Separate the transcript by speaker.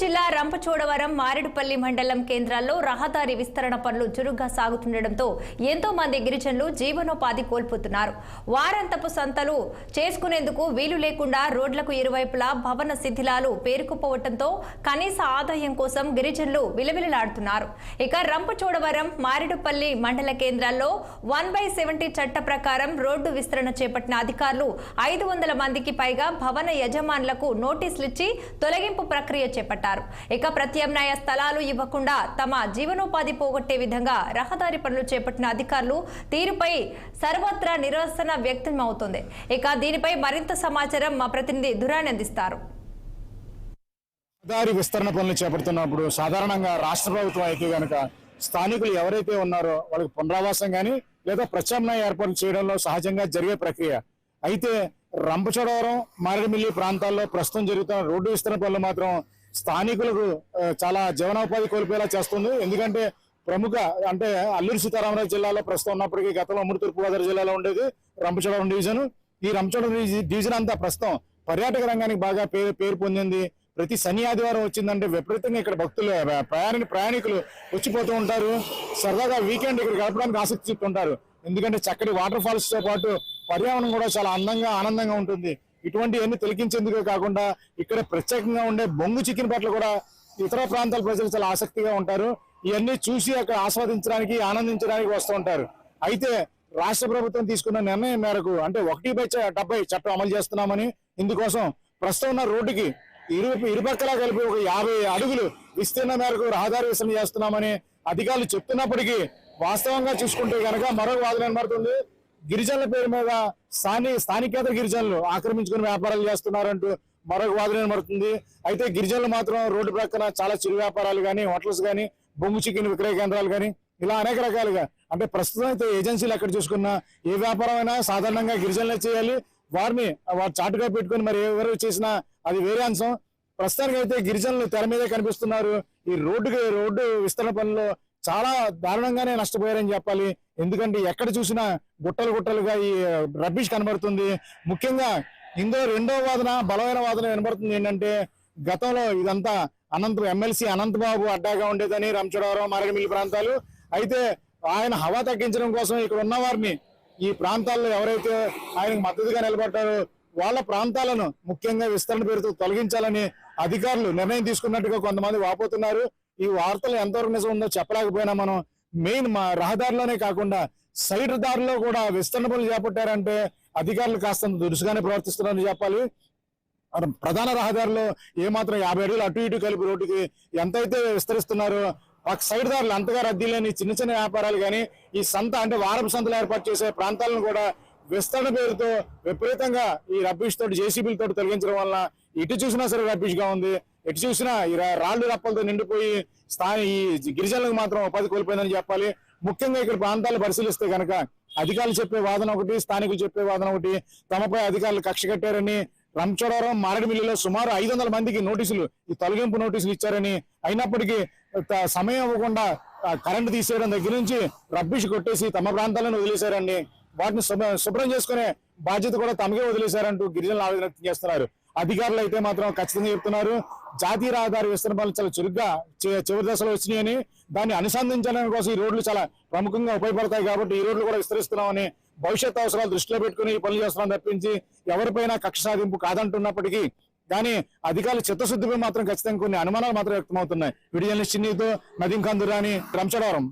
Speaker 1: జిల్లా రంపచోడవరం మారేడుపల్లి మండలం కేంద్రాల్లో రహదారి విస్తరణ పనులు చురుగ్గా సాగుతుండటంతో ఎంతో మంది గిరిజనులు జీవనోపాధి కోల్పోతున్నారు. వారంతపు సంతలు చేసుకునేందుకు వీలు లేకుండా రోడ్లకు ఇరువైపులా భవన శిథిలాలు పేరుకుపోవడంతో కనీస ఆదాయం కోసం గిరిజనులు విలవిలలాడుతున్నారు. ఇక రంపచోడవరం మారేడుపల్లి మండల కేంద్రాల్లో వన్ బై సెవెంటీ చట్ట ప్రకారం రోడ్డు విస్తరణ చేపట్టిన అధికారులు ఐదు వందల మందికి పైగా భవన యజమానులకు నోటీసులు ఇచ్చి తొలగింపు ప్రక్రియ చేపట్టారు. ఇక ప్రత్యామ్నాయ స్థలాలు ఇవ్వకుండా తమ జీవనోపాధి పోగొట్టే విధంగా రహదారి పనులు చేపట్టిన అధికారులు తీరుపై సర్వత్రా నిరసన వ్యక్తమవుతుంది. ఇక దీనిపై మరింత సమాచారం మా ప్రతినిధి దురాని అందిస్తారు.
Speaker 2: రహదారి విస్తరణ పనులు చేపడుతున్నప్పుడు సాధారణంగా రాష్ట్ర ప్రభుత్వం అయితే కనుక స్థానికులు ఎవరైతే ఉన్నారో వాళ్ళకి పునరావాసం కానీ లేదా ప్రత్యామ్నాయ ఏర్పాట్లు చేయడంలో సహజంగా జరిగే ప్రక్రియ. అయితే రంపచోడవరం మారేడుమిల్లి ప్రాంతాల్లో ప్రస్తుతం జరుగుతున్న రోడ్డు విస్తరణ పనులు మాత్రం స్థానికులకు చాలా జీవనోపాధి కోల్పోయేలా చేస్తుంది. ఎందుకంటే ప్రముఖ అంటే అల్లూరు సీతారామరాజు జిల్లాలో ప్రస్తుతం ఉన్నప్పటికీ గతంలో ఉమ్మడి తూర్పుగోదావరి జిల్లాలో ఉండేది రంపచోడవరం డివిజన్. ఈ రంపచోడవరం డివిజన్ అంతా ప్రస్తుతం పర్యాటక రంగానికి బాగా పేరు పేరు పొందింది. ప్రతి శని ఆదివారం వచ్చిందంటే విపరీతంగా ఇక్కడ భక్తులు ప్రయాణ ప్రయాణికులు వచ్చిపోతూ ఉంటారు. సరదాగా వీకెండ్ ఇక్కడ గడపడానికి ఆసక్తి చూపుతుంటారు. ఎందుకంటే చక్కటి వాటర్ ఫాల్స్తో పాటు పర్యావరణం కూడా చాలా అందంగా ఆనందంగా ఉంటుంది. ఇటువంటి అన్ని కాకుండా ఇక్కడ ప్రత్యేకంగా ఉండే బొంగు చికెన్ పట్ల కూడా ఇతర ప్రాంతాల ప్రజలు చాలా ఆసక్తిగా ఉంటారు. ఇవన్నీ చూసి అక్కడ ఆస్వాదించడానికి ఆనందించడానికి వస్తూ ఉంటారు. అయితే రాష్ట్ర ప్రభుత్వం తీసుకున్న నిర్ణయం మేరకు అంటే ఒకటి బై డెబ్బై చట్టం అమలు చేస్తున్నామని ఇందుకోసం ప్రస్తుతం ఉన్న రోడ్డుకి ఇరు ఇరుపక్కలా కలిపి ఒక యాభై అడుగులు విస్తీర్ణ మేరకు రహదారి విస్తరణ చేస్తున్నామని అధికారులు చెప్తున్నప్పటికీ వాస్తవంగా చూసుకుంటే కనుక మరొక వాదన కనబడుతుంది గిరిజనుల పేరు మీద స్థానిక స్థానికేతర గిరిజనులు ఆక్రమించుకుని వ్యాపారాలు చేస్తున్నారంటూ మరొక వాదన పడుతుంది అయితే గిరిజనులు మాత్రం రోడ్డు ప్రక్కన చాలా చిరు వ్యాపారాలు కానీ హోటల్స్ కానీ బొంగు చికెన్ విక్రయ కేంద్రాలు కానీ ఇలా అనేక రకాలుగా అంటే ప్రస్తుతం అయితే ఏజెన్సీలు ఎక్కడ చూసుకున్నా ఏ వ్యాపారం అయినా సాధారణంగా గిరిజనులే చేయాలి. వారిని వారు చాటుగా పెట్టుకుని మరి ఎవరు చేసినా అది వేరే అంశం. ప్రస్తుతానికి అయితే గిరిజనులు తెర మీదే కనిపిస్తున్నారు. ఈ రోడ్డుకి రోడ్డు విస్తరణ పనుల్లో చాలా దారుణంగానే నష్టపోయారని చెప్పాలి. ఎందుకంటే ఎక్కడ చూసినా గుట్టలు గుట్టలుగా ఈ రబ్బిష్ కనబడుతుంది. ముఖ్యంగా ఇందులో రెండో వాదన బలమైన వాదన వినబడుతుంది ఏంటంటే గతంలో ఇదంతా అనంత ఎమ్మెల్సీ అనంతబాబు అడ్డాగా ఉండేదని రంచడవరం మారగమిల్లి ప్రాంతాలు. అయితే ఆయన హవా తగ్గించడం కోసం ఇక్కడ ఉన్న వారిని ఈ ప్రాంతాల్లో ఎవరైతే ఆయనకు మద్దతుగా నిలబడ్డారో వాళ్ళ ప్రాంతాలను ముఖ్యంగా విస్తరణ పేరుతో తొలగించాలని అధికారులు నిర్ణయం తీసుకున్నట్టుగా కొంతమంది వాపోతున్నారు. ఈ వార్తలు ఎంతవరకు నిజం ఉందో చెప్పలేకపోయినా మనం మెయిన్ మా రహదారిలోనే కాకుండా సైడ్ దారిలో కూడా విస్తరణ పనులు చేపట్టారంటే అధికారులు కాస్త దురుసుగానే ప్రవర్తిస్తున్నారని చెప్పాలి. ప్రధాన రహదారిలో ఏమాత్రం యాభై అడుగులు అటు ఇటు కలిపి రోడ్డుకి ఎంతైతే విస్తరిస్తున్నారో ఒక సైడ్ దారులు అంతగా రద్దీ లేని చిన్న చిన్న వ్యాపారాలు కానీ ఈ సంత అంటే వారపు సంతలు ఏర్పాటు చేసే ప్రాంతాలను కూడా విస్తరణ పేరుతో విపరీతంగా ఈ రబ్బిష్ తోటి జేసీబీలతో తొలగించడం వల్ల ఇటు చూసినా సరే రబ్బీష్గా ఉంది. ఎటు చూసినా ఈ రాళ్ళు రప్పలతో నిండిపోయి స్థాని ఈ గిరిజనులకు మాత్రం ఉపాధి కోల్పోయిందని చెప్పాలి. ముఖ్యంగా ఇక్కడ ప్రాంతాలు పరిశీలిస్తే కనుక అధికారులు చెప్పే వాదన ఒకటి స్థానికులు చెప్పే వాదన ఒకటి తమపై అధికారులు కక్ష కట్టారని రంచోడవరం మారేడుమిల్లిలో సుమారు ఐదు వందల మందికి నోటీసులు ఈ తొలగింపు నోటీసులు ఇచ్చారని అయినప్పటికీ త- సమయం ఇవ్వకుండా కరెంటు తీసేయడం దగ్గర నుంచి రబ్బిష్ కొట్టేసి తమ ప్రాంతాలను వదిలేశారండి. వాటిని శుభ్రం చేసుకునే బాధ్యత కూడా తమకే వదిలేశారంటూ గిరిజనులు ఆవేదన వ్యక్తం చేస్తున్నారు. అధికారులు అయితే మాత్రం ఖచ్చితంగా చెప్తున్నారు. జాతీయ రహదారి విస్తరణ పనులు చాలా చురుగ్గా చివరి దశలో వచ్చినాయని దాన్ని అనుసంధించడం కోసం ఈ రోడ్లు చాలా ప్రముఖంగా ఉపయోగపడతాయి కాబట్టి ఈ రోడ్లు కూడా విస్తరిస్తున్నామని భవిష్యత్ అవసరాలు దృష్టిలో పెట్టుకుని ఈ పనులు చేస్తున్నాం తప్పించి ఎవరిపైనా కక్ష సాధింపు కాదంటున్నప్పటికీ కానీ అధికారుల చిత్తశుద్ధిపై మాత్రం ఖచ్చితంగా కొన్ని అనుమానాలు మాత్రం వ్యక్తమవుతున్నాయి. విడియల్ చిన్నీతో నదీం కందురాని రంచడవరం